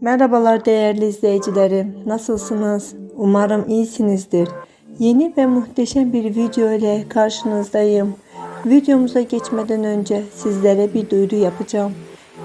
Merhabalar değerli izleyicilerim. Nasılsınız? Umarım iyisinizdir. Yeni ve muhteşem bir video ile karşınızdayım. Videomuza geçmeden önce sizlere bir duyuru yapacağım.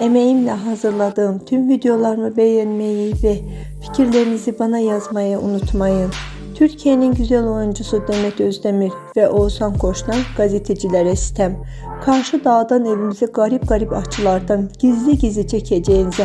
Emeğimle hazırladığım tüm videolarımı beğenmeyi ve fikirlerinizi bana yazmayı unutmayın. Türkiye'nin güzel oyuncusu Demet Özdemir ve Oğuzhan Koç'tan gazetecilere sitem. Karşı dağdan evimizi garip garip açılardan gizli gizli çekeceğinize